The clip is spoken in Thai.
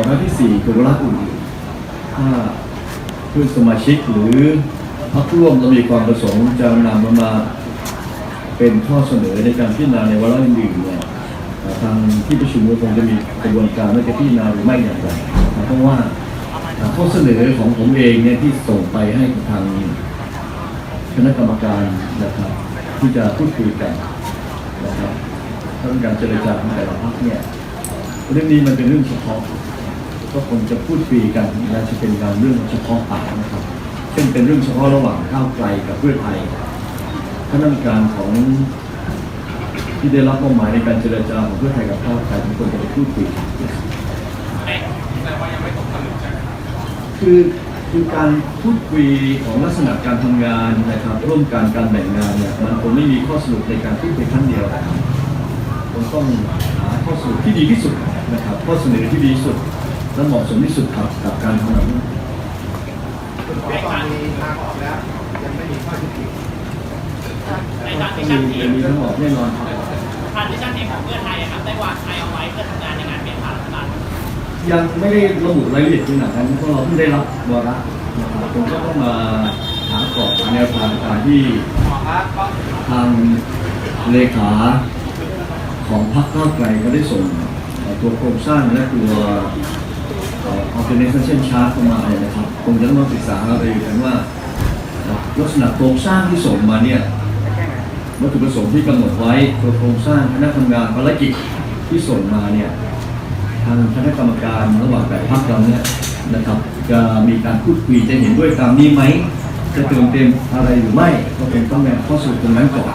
วาระที่สี่คือวาระอื่นถ้าเพื่อนสมาชิกหรือพรรคร่วมเรามีความประสงค์จะนำมันมาเป็นข้อเสนอในการพิจารณาในวาระอื่นๆเนี่ยทางที่ประชุมคงจะมีกระบวนการว่าจะพิจารณาหรือไม่อย่างไรเพราะว่าข้อเสนอของผมเองเนี่ยที่ส่งไปให้ทางคณะกรรมการนะครับที่จะพูดคุยกันนะครับถ้าเป็นการเจรจาของแต่ละพรรคเนี่ยเรื่องนี้มันเป็นเรื่องเฉพาะ ก็คงจะพูดคุยกันและจะเป็นการเรื่องเฉพาะปากนะครับซึ่งเป็นเรื่องเฉพาะระหว่างก้าวไกลกับเพื่อไทยคณะกรรมการของที่ได้รับมอบหมายในการเจรจาของเพื่อไทยกับก้าวไกลทุกคนจะไปพูดคุยกันคือคือการพูดคุยของลักษณะการทำงานนะครับ ร่วมกันการแบ่งงานเนี่ยมันคงไม่มีข้อสรุปในการพูดคุยครั้งเดียวนะครับผมต้องหาข้อสรุปที่ดีที่สุดนะครับ ข้อเสนอที่ดีที่สุด และเหมาะสมที่สุดครับกับการทำงานคุณหมอตอนนี้ทางออกแล้ว ยังไม่มีข้อยุติในการก็ที่มีชัดเจนมีทั้งหมดแน่นอนครับทางที่ชัดเจนของเพื่อไทยครับได้วางใครเอาไว้เพื่อทำงานในงานเปลี่ยนผ่านรัฐบาลยังไม่ได้ระบุรายละเอียดขนาดนั้นเพราะเราเพิ่งได้รับวาระนะครับผมก็ต้องมาหากรอบแนวทางการที่ทางเลขาของพรรคก้าวไกลก็ได้ส่งตัวโครงสร้างและตัว เอ่อ organization chart เข้ามาเนี่ยนะครับคงจะต้องศึกษาอะไรกันว่าเอ่อลักษณะโครงสร้างที่ส่งมาเนี่ยวัตถุประสงค์ที่กำหนดไว้ตัวโครงสร้างคณะทำงานภารกิจที่ส่งมาเนี่ยทางคณะกรรมการระหว่างแปดภาคเราเนี่ยนะครับ จะมีการพูดคุยจะเห็นด้วยตามนี้ไหมจะเติมเต็มอะไรหรือไม่ก็เป็นต้องแบ่งข้อสรุปตรงนั้นก่อน